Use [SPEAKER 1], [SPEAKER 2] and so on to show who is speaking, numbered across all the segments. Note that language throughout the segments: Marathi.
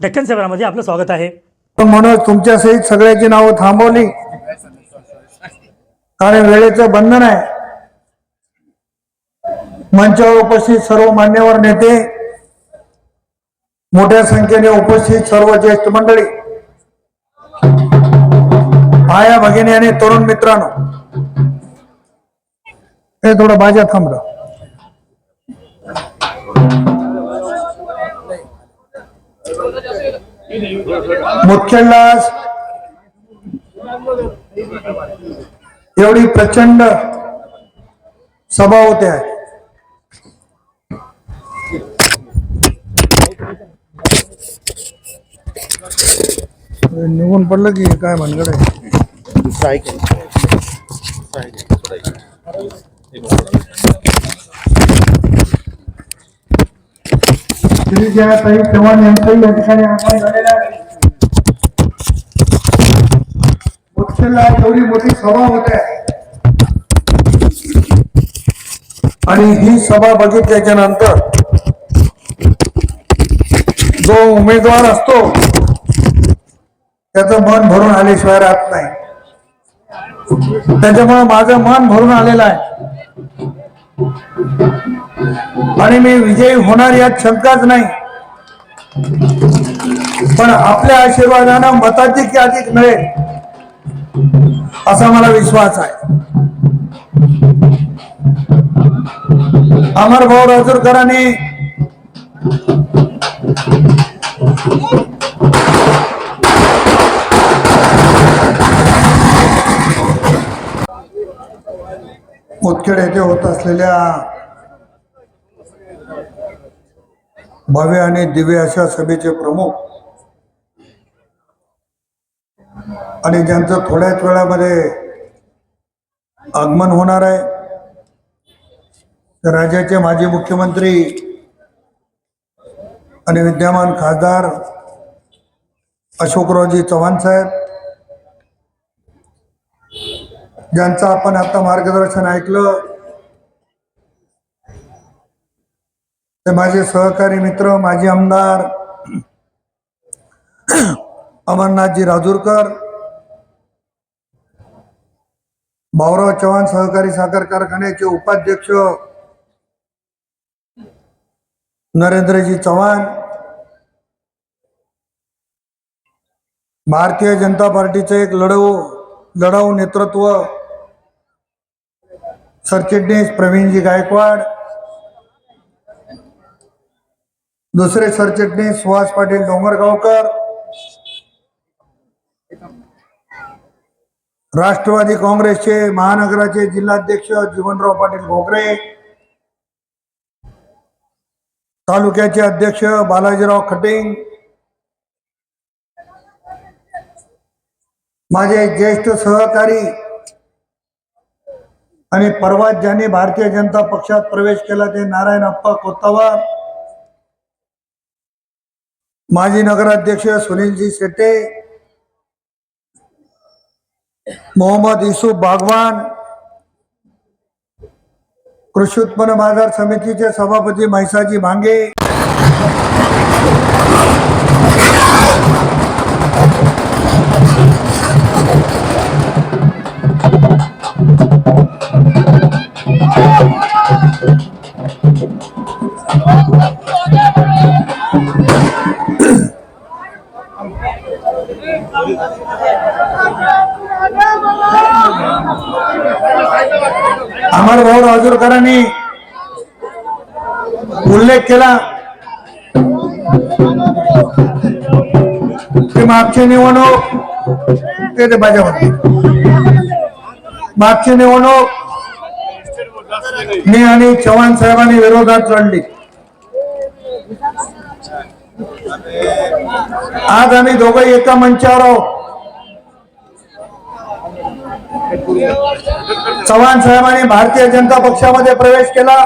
[SPEAKER 1] दख्खन सेवरामध्ये आपलं स्वागत आहे.
[SPEAKER 2] म्हणून तुमच्या सहित सगळ्याची नावं थांबवली. कारण वेळेचं बंधन आहे. मंचावर उपस्थित सर्व मान्यवर नेते मोठ्या संख्येने उपस्थित सर्व ज्येष्ठ मंडळी आया भगिनी आणि तरुण मित्रांनो हे थोडं बाजा थांबलं. मुख्यला एवढी प्रचंड सभा होते. आहे निघून पडलं की काय भानगड आहे? श्री जयाताई चव्हाण यांचाही या ठिकाणी आगमन झालेलं आहे. मुख्यला एवढी मोठी सभा होत. आहे आणि ही सभा बघितल्याच्या नंतर जो उमेदवार असतो त्याचं मन भरून आल्याशिवाय राहत नाही. त्याच्यामुळे माझं मन भरून आलेलं आहे. आणि मी विजयी होणार यात शंकाच नाही. पण आपल्या आशीर्वादानं मताधिक अधिक मिळेल असा मला विश्वास आहे. अमर भाऊ राजूरकरांनी मुदखेड येथे होत असलेल्या भव्य आणि दिव्य अशा सभेचे प्रमुख. आणि ज्यांचं थोड्याच वेळामध्ये आगमन होणार आहे तर राज्याचे माजी मुख्यमंत्री आणि विद्यमान खासदार अशोकरावजी चव्हाण साहेब ज्यांचं आपण आता मार्गदर्शन ऐकलं माझे सहकारी मित्र माजी आमदार अमरनाथजी राजूरकर भाऊराव चव्हाण सहकारी साखर कारखान्याचे उपाध्यक्ष नरेंद्रजी चव्हाण भारतीय जनता पार्टीचं एक लढवू लढाऊ नेतृत्व सरचिटणीस प्रवीणजी गायकवाड दुसरे सरचिटणीस सुहास पाटील डोंगरगावकर. राष्ट्रवादी काँग्रेसचे महानगराचे जिल्हाध्यक्ष जीवनराव पाटील घोगरे. तालुक्याचे अध्यक्ष बालाजीराव खटिंग. माझे ज्येष्ठ सहकारी आणि परवा ज्यांनी भारतीय जनता पक्षात प्रवेश केला ते नारायण अप्पा कोत्तावार. माजी नगराध्यक्ष सुनीलजी शेट्टे मोहम्मद युसुफ बागवान कृषी उत्पन्न बाजार समितीचे सभापती म्हैसाजी भांगे अमर भाऊ राजूरकरांनी उल्लेख केला की मागची निवडणूक ते ते माझ्यावरती मागची निवडणूक मी आणि चव्हाण साहेबांनी विरोधात लढली आज आम्ही दोघंही एका मंचावर आहोत चव्हाण साहेबांनी भारतीय जनता पक्षामध्ये प्रवेश केला.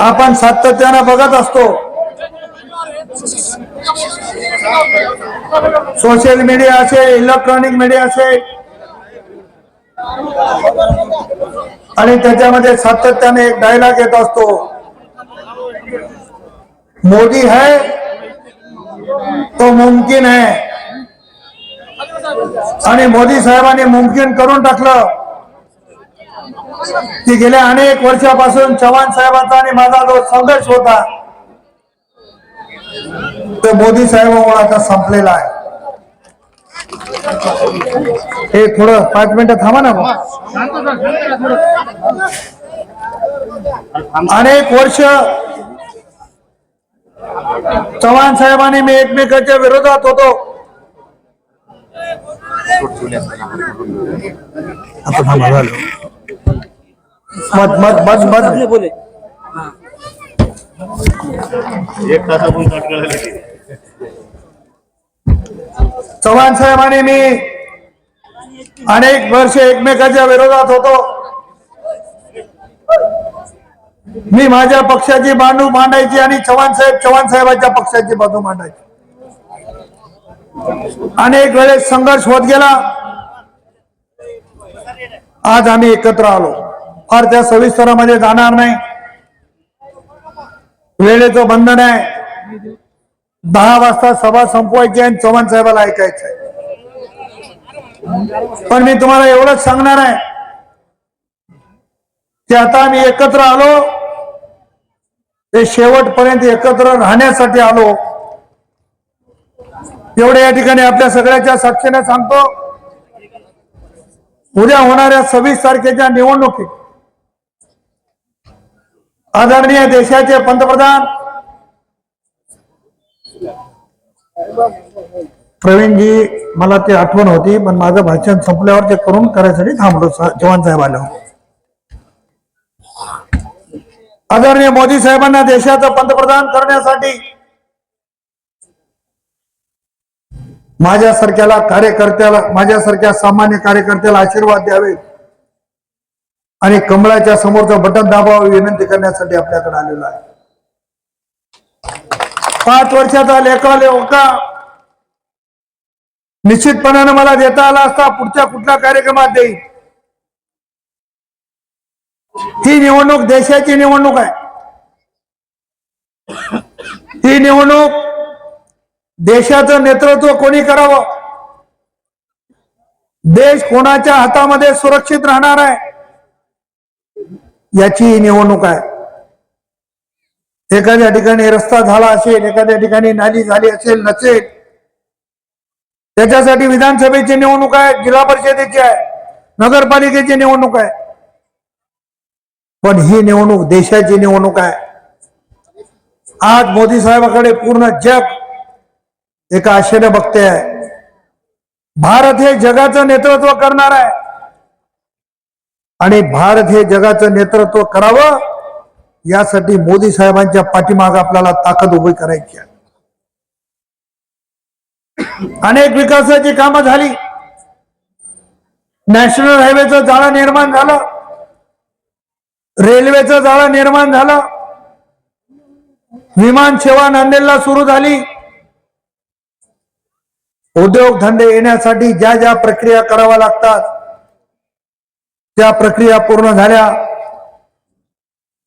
[SPEAKER 2] आपण सातत्यानं बघत असतो. सोशल मीडिया असेल इलेक्ट्रॉनिक मीडिया असेल आणि त्याच्यामध्ये सातत्याने एक डायलॉग येत असतो. मोदी है तो मुमकिन है. आणि मोदी साहेबांनी मुमकिन करून टाकलं. की गेल्या अनेक वर्षापासून चव्हाण साहेबांचा आणि माझा जो संघर्ष होता तो मोदी साहेबांमुळे आता संपलेला आहे. हे थोडं पाच मिनिटं थांबा ना अनेक वर्ष चव्हाण साहेबांनी मी एकमेकांच्या विरोधात होतो. आता. थांबा झालं. मत मत मत मत.
[SPEAKER 1] बोले.
[SPEAKER 3] एक तासापूर्वी.
[SPEAKER 2] चव्हाण साहेबांनी मी अनेक वर्ष एकमेकाच्या विरोधात होतो. मी माझ्या पक्षाची बाजू मांडायची आणि चव्हाण साहेब चव्हाण साहेबांच्या पक्षाची बाजू मांडायची. अनेक वेळेस संघर्ष होत गेला. आज आम्ही एकत्र आलो. फार त्या सविस्तरामध्ये जाणार नाही. वेळेचं बंधन आहे. दहा वाजता सभा संपवायची आणि चव्हाण साहेबाला ऐकायचं आहे पण मी तुम्हाला एवढंच सांगणार आहे. की आता आम्ही एकत्र आलो. ते शेवटपर्यंत एकत्र राहण्यासाठी आलो. एवढे या ठिकाणी आपल्या सगळ्याच्या साक्षीने सांगतो उद्या होणाऱ्या सव्वीस तारखेच्या निवडणुकीत आदरणीय देशाचे पंतप्रधान प्रवीणजी मला ते आठवण होती पण माझं भाषण संपल्यावर ते करून करायसाठी थांबलो जवान साहेब आलो आदरणीय मोदी साहेबांना देशाचं पंतप्रधान करण्यासाठी माझ्यासारख्याला कार्यकर्त्याला माझ्यासारख्या सामान्य कार्यकर्त्याला आशीर्वाद द्यावे. आणि कमळाच्या समोरचं बटन दाबावं विनंती करण्यासाठी आपल्याकडे आलेलो आहे. पाच वर्षाचा लेखा हो लेखा निश्चितपणानं मला देता आला असता पुढच्या कुठल्या कार्यक्रमात देईल ही निवडणूक देशाची निवडणूक आहे. ही निवडणूक देशाचं नेतृत्व कोणी करावं? देश कोणाच्या हातामध्ये सुरक्षित राहणार आहे? याची ही निवडणूक आहे. एखाद्या ठिकाणी रस्ता झाला असेल एखाद्या ठिकाणी नाली झाली असेल नसेल त्याच्यासाठी विधानसभेची निवडणूक आहे जिल्हा परिषदेची आहे नगरपालिकेची निवडणूक आहे. पण ही निवडणूक देशाची निवडणूक आहे. आज मोदी साहेबाकडे पूर्ण जग एका आशेने बघते. आहे भारत हे जगाचं नेतृत्व करणार आहे. आणि भारत हे जगाचं नेतृत्व करावं यासाठी मोदी साहेबांच्या पाठीमाग आपल्याला ताकद उभी करायची आहे. अनेक विकासाची कामं झाली. नॅशनल हायवेचं जाळं निर्माण झालं. रेल्वेचं जाळं निर्माण झालं. विमान सेवा नांदेडला सुरू झाली. उद्योगधंदे येण्यासाठी ज्या ज्या प्रक्रिया कराव्या लागतात त्या प्रक्रिया पूर्ण झाल्या.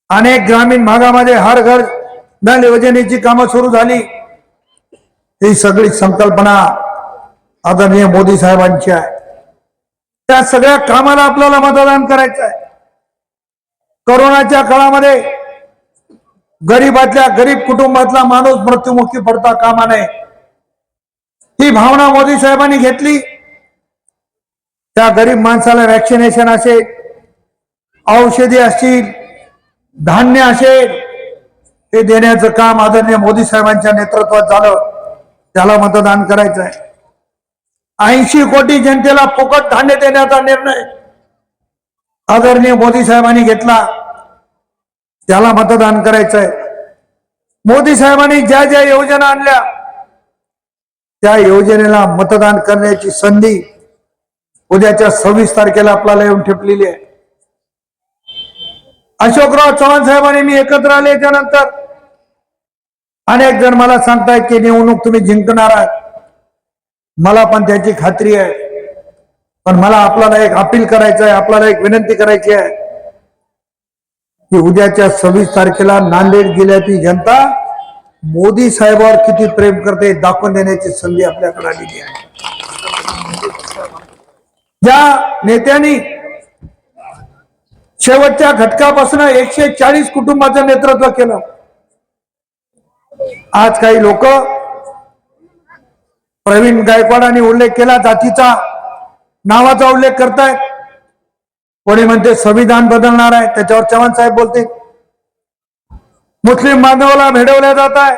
[SPEAKER 2] अनेक ग्रामीण भागामध्ये हर घर नल योजनेची कामं सुरू झाली. ही सगळी संकल्पना आदरणीय मोदी साहेबांची आहे. त्या सगळ्या कामाला आपल्याला मतदान करायचं आहे. कोरोनाच्या काळामध्ये गरीबातल्या गरीब कुटुंबातला माणूस मृत्युमुखी पडता कामा नये. ही भावना मोदी साहेबांनी घेतली. त्या गरीब माणसाला वॅक्सिनेशन असेल औषधी असतील धान्य असेल हे देण्याचं काम आदरणीय मोदी साहेबांच्या नेतृत्वात झालं. त्याला मतदान करायचं आहे ऐंशी कोटी जनतेला फुकट धान्य देण्याचा निर्णय आदरणीय मोदी साहेबांनी घेतला. त्याला मतदान करायचं आहे मोदी साहेबांनी ज्या ज्या योजना आणल्या त्या योजनेला मतदान करण्याची संधी उद्याच्या सव्वीस तारखेला आपल्याला येऊन ठेपलेली आहे. अशोकराव चव्हाण साहेबांनी मी एकत्र आले त्यानंतर. अनेक जण मला सांगतायत की निवडणूक तुम्ही जिंकणार आहात. मला पण त्याची खात्री आहे. पण मला आपल्याला एक अपील करायचं आहे आपल्याला एक विनंती करायची आहे. की उद्याच्या सव्वीस तारखेला नांदेड जिल्ह्यातील जनता मोदी साहेबावर किती प्रेम करते दाखवून देण्याची संधी आपल्याकडे आलेली आहे. ज्या नेत्यांनी शेवटच्या घटकापासून एकशे चाळीस कुटुंबाचं नेतृत्व केलं आज काही लोक प्रवीण गायकवाडांनी उल्लेख केला जातीचा नावाचा उल्लेख करतायत. कोणी म्हणते संविधान बदलणार आहे त्याच्यावर चव्हाण साहेब बोलते मुस्लिम बांधवाला भेडवल्या जात आहे.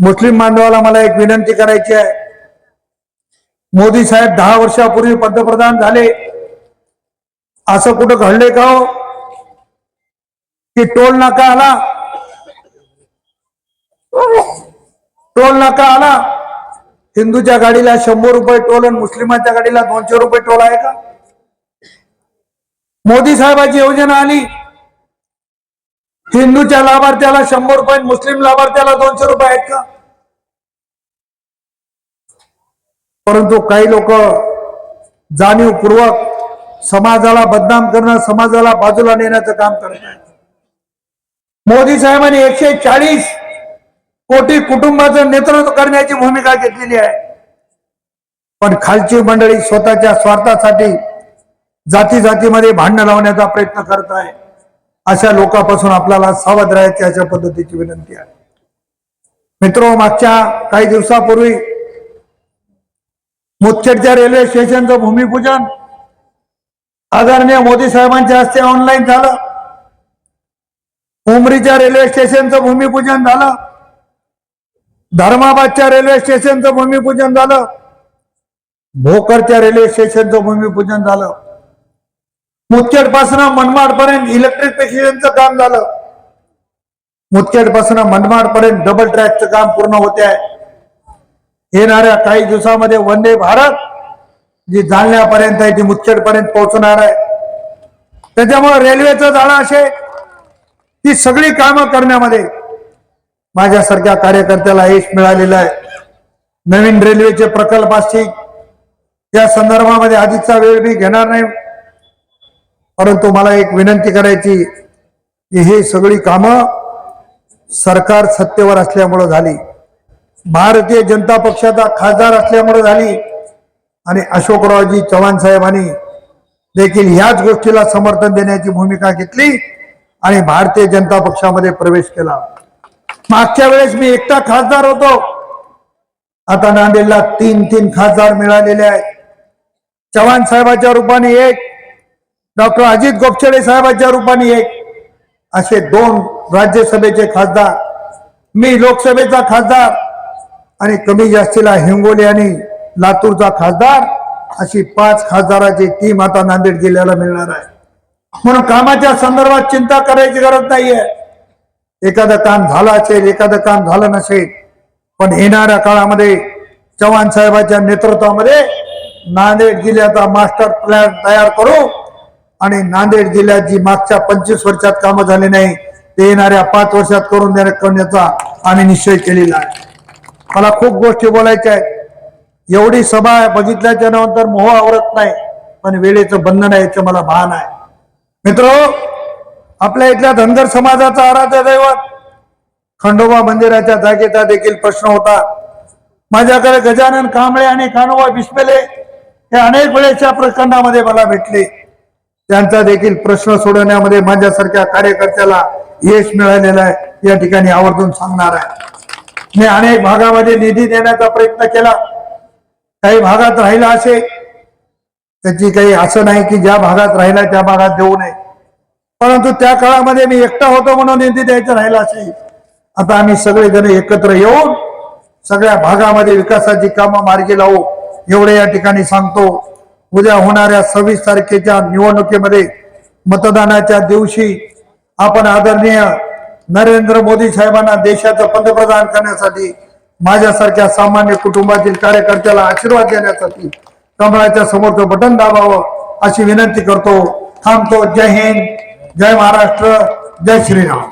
[SPEAKER 2] मुस्लिम बांधवाला मला एक विनंती करायची आहे. मोदी साहेब दहा वर्षापूर्वी पंतप्रधान झाले. असं कुठं घडले का हो? की टोल नाका आला? टोल नाका आला? हिंदूच्या गाडीला शंभर रुपये टोल आणि मुस्लिमाच्या गाडीला दोनशे रुपये टोल आहे का? मोदी साहेबाची योजना आली. हिंदूच्या लाभार्थ्याला शंभर रुपये मुस्लिम लाभार्थ्याला दोनशे रुपये आहेत का? परंतु काही लोक जाणीवपूर्वक समाजाला बदनाम करणं समाजाला बाजूला नेण्याचं काम करत आहेत. मोदी साहेबांनी एकशे चाळीस कोटी कुटुंबाचं नेतृत्व करण्याची भूमिका घेतलेली आहे. पण खालची मंडळी स्वतःच्या स्वार्थासाठी जाती जातीमध्ये भांडण लावण्याचा प्रयत्न करत आहे. अशा लोकांपासून आपल्याला सावध राहायची अशा पद्धतीची विनंती आहे. मित्र मागच्या काही दिवसापूर्वी मुदखेडच्या रेल्वे स्टेशनचं भूमिपूजन आदरणीय मोदी साहेबांच्या हस्ते ऑनलाईन झालं. उमरीच्या रेल्वे स्टेशनचं भूमिपूजन झालं. धर्माबादच्या रेल्वे स्टेशनचं भूमिपूजन झालं. भोकरच्या रेल्वे स्टेशनचं भूमिपूजन झालं. मुतखेडपासून मनमाड पर्यंत इलेक्ट्रिफिकेशनचं काम झालं. मुतखेडपासून मनमाड पर्यंत डबल ट्रॅकचं काम पूर्ण होते आहे येणाऱ्या काही दिवसामध्ये वंदे भारत जी जालन्यापर्यंत आहे ती मुतखेड पर्यंत पोहोचणार आहे. त्याच्यामुळे रेल्वेचं जाणं असे ती सगळी कामं करण्यामध्ये माझ्यासारख्या कार्यकर्त्याला यश मिळालेलं आहे. नवीन रेल्वेचे प्रकल्प असतील. या संदर्भामध्ये आधीचा वेळ मी घेणार नाही. परंतु मला एक विनंती करायची की ही सगळी कामं सरकार सत्तेवर असल्यामुळं झाली. भारतीय जनता पक्षाचा खासदार असल्यामुळं झाली आणि अशोकरावजी चव्हाण साहेबांनी देखील ह्याच गोष्टीला समर्थन देण्याची भूमिका घेतली आणि भारतीय जनता पक्षामध्ये प्रवेश केला. मागच्या वेळेस मी एकटा खासदार होतो. आता नांदेडला तीन तीन खासदार मिळालेले आहेत. चव्हाण साहेबाच्या रूपाने एक डॉक्टर अजित गोपछडे साहेबांच्या रूपाने एक असे दोन राज्यसभेचे खासदार मी लोकसभेचा खासदार आणि कमी जास्तीला हिंगोली आणि लातूरचा खासदार अशी पाच खासदाराची टीम आता नांदेड जिल्ह्याला मिळणार आहे. म्हणून कामाच्या संदर्भात चिंता करायची गरज नाहीये. एखादं काम झालं असेल एखादं काम झालं नसेल पण येणाऱ्या काळामध्ये चव्हाण साहेबांच्या नेतृत्वामध्ये नांदेड जिल्ह्याचा मास्टर प्लॅन तयार करू आणि नांदेड जिल्ह्यात जी मागच्या पंचवीस वर्षात कामं झाली नाही ते येणाऱ्या पाच वर्षात करून देण्या करण्याचा आम्ही निश्चय केलेला आहे. मला खूप गोष्टी बोलायच्या आहेत. एवढी सभा बघितल्याच्या नंतर मोह आवरत नाही पण वेळेचं बंधन आहे याचं मला भान आहे. मित्र आपल्या इथल्या धनगर समाजाचा आराध्य दैवत खंडोबा मंदिराच्या जागेचा देखील प्रश्न होता. माझ्याकडे गजानन कांबळे आणि कानोबा बिस्मेले हे अनेक वेळेस या प्रकरणामध्ये मला भेटले. त्यांचा देखील प्रश्न सोडवण्यामध्ये माझ्यासारख्या कार्यकर्त्याला यश मिळालेलं आहे. या ठिकाणी आवर्जून सांगणार आहे. मी अनेक भागामध्ये निधी देण्याचा प्रयत्न केला. काही भागात राहिला असे. त्याची काही असं नाही की ज्या भागात राहिला त्या भागात देऊ नये. परंतु त्या काळामध्ये मी एकटा होतो म्हणून निधी द्यायचं राहिला असे. आता आम्ही सगळेजण एकत्र येऊन सगळ्या भागामध्ये विकासाची कामं मार्गी लावू. एवढे या ठिकाणी सांगतो. उद्या होणाऱ्या सव्वीस तारखेच्या निवडणुकीमध्ये मतदानाच्या दिवशी आपण आदरणीय नरेंद्र मोदी साहेबांना देशाचं पंतप्रधान करण्यासाठी माझ्यासारख्या सामान्य कुटुंबातील कार्यकर्त्याला आशीर्वाद देण्यासाठी कमळाच्या समोरचं बटन दाबावं अशी विनंती करतो. थांबतो. जय हिंद. जय महाराष्ट्र. जय श्रीराम.